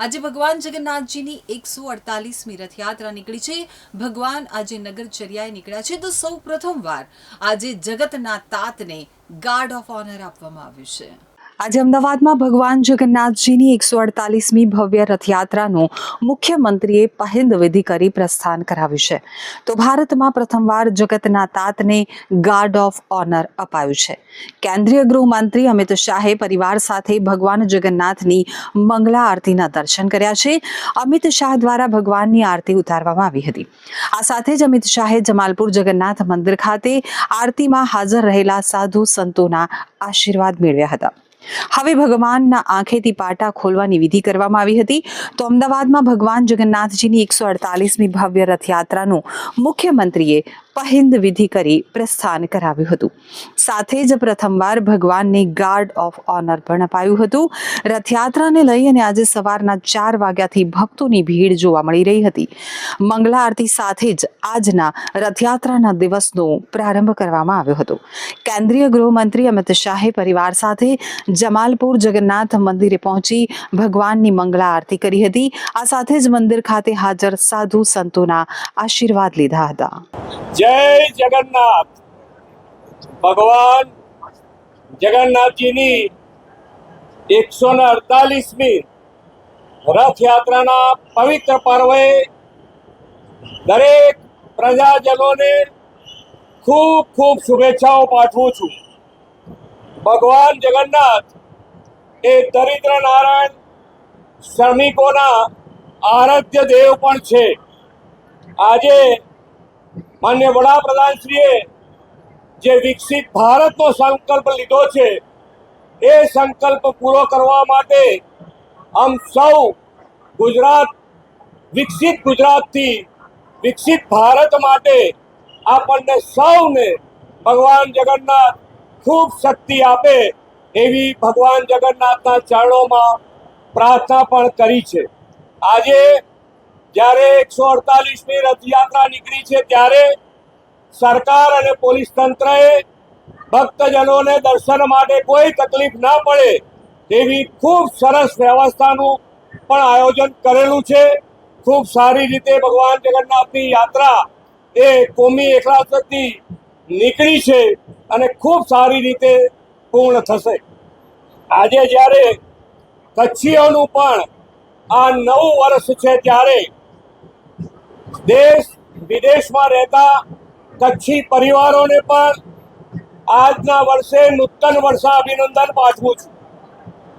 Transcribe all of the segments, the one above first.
આજે ભગવાન જગન્નાથજીની એકસો અડતાલીસમી રથયાત્રા નીકળી છે. ભગવાન આજે નગરચર્યાએ નીકળ્યા છે. તો સૌ પ્રથમવાર આજે જગતના તાતને ગાર્ડ ઓફ ઓનર આપવામાં આવ્યું છે. આજે અમદાવાદમાં ભગવાન જગન્નાથજીની એકસો અડતાલીસમી ભવ્ય રથયાત્રાનું મુખ્યમંત્રીએ પહિંદ વિધિ કરી પ્રસ્થાન કરાવ્યું છે. તો ભારતમાં પ્રથમવાર જગતના તાતને ગાર્ડ ઓફ ઓનર અપાયું છે. કેન્દ્રીય ગૃહમંત્રી અમિત શાહે પરિવાર સાથે ભગવાન જગન્નાથની મંગળા આરતીના દર્શન કર્યા છે. અમિત શાહ દ્વારા ભગવાનની આરતી ઉતારવામાં આવી હતી. આ સાથે જ અમિત શાહે જમાલપુર જગન્નાથ મંદિર ખાતે આરતીમાં હાજર રહેલા સાધુ સંતોના આશીર્વાદ મેળવ્યા હતા. હવે ભગવાનના આંખેથી પાટા ખોલવાની વિધિ કરવામાં આવી હતી. તો અમદાવાદમાં ભગવાન જગન્નાથજીની એકસો અડતાલીસમી ભવ્ય રથયાત્રાનું મુખ્યમંત્રીએ પહિંદ વિધિ કરી પ્રસ્થાન કરાવ્યું હતું. સાથે જ પ્રથમવાર ભગવાનને ગાર્ડ ઓફ ઓનર પણ અપાયું હતું. રથયાત્રાને લઈ અને આજે સવારના ચાર વાગ્યાથી ભક્તોની ભીડ જોવા મળી રહી હતી. મંગલા આરતી સાથે જ આજના રથયાત્રાના દિવસનો પ્રારંભ કરવામાં આવ્યો હતો. કેન્દ્રીય ગૃહમંત્રી અમિત શાહે પરિવાર સાથે જમાલપુર જગન્નાથ મંદિરે પહોંચી ભગવાનની મંગલા આરતી કરી હતી. આ સાથે જ મંદિર ખાતે હાજર સાધુ સંતોના આશીર્વાદ લીધા હતા. જય જગન્નાથ. ભગવાન જગન્નાથજીની એકસો ને અડતાલીસમી રથયાત્રાના પવિત્ર પર્વે દરેક પ્રજાજનોને ખૂબ ખૂબ શુભેચ્છાઓ પાઠવું છું. ભગવાન જગન્નાથ એ દરિદ્ર નારાયણ શ્રમિકોના આરાધ્ય દેવ પણ છે. આજે માન્ય વડાપ્રધાનશ્રીએ જે વિકસિત ભારતનો સંકલ્પ લીધો છે, એ સંકલ્પ પૂરો કરવા માટે આમ સૌ ગુજરાત, વિકસિત ગુજરાતથી વિકસિત ભારત માટે આપણને સૌને ભગવાન જગન્નાથ ખૂબ શક્તિ આપે એવી ભગવાન જગન્નાથના ચરણોમાં પ્રાર્થના પણ કરી છે. આજે જ્યારે એકસો અડતાલીસની રથયાત્રા નીકળી છે, ત્યારે સરકાર અને પોલીસ તંત્રએ ભક્તજનોને દર્શન માટે કોઈ તકલીફ ના પડે તેવી ખૂબ સરસ વ્યવસ્થાનું પણ આયોજન કરેલું છે. ખૂબ સારી રીતે ભગવાન જગન્નાથની યાત્રા એ કોમી એકલાસથી નીકળી છે અને ખૂબ સારી રીતે પૂર્ણ થશે. આજે જ્યારે કચ્છીઓનું પણ આ નવું વર્ષ છે, ત્યારે દેશ વિદેશમાં રહેતા કચ્છી પરિવારોને પણ આજના વર્ષે નૂતન વર્ષા અભિનંદન પાઠવું છું.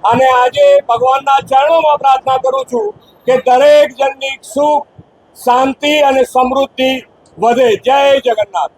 અને આજે ભગવાનના ચરણોમાં પ્રાર્થના કરું છું કે દરેક જણની સુખ, શાંતિ અને સમૃદ્ધિ વધે. જય જગન્નાથ.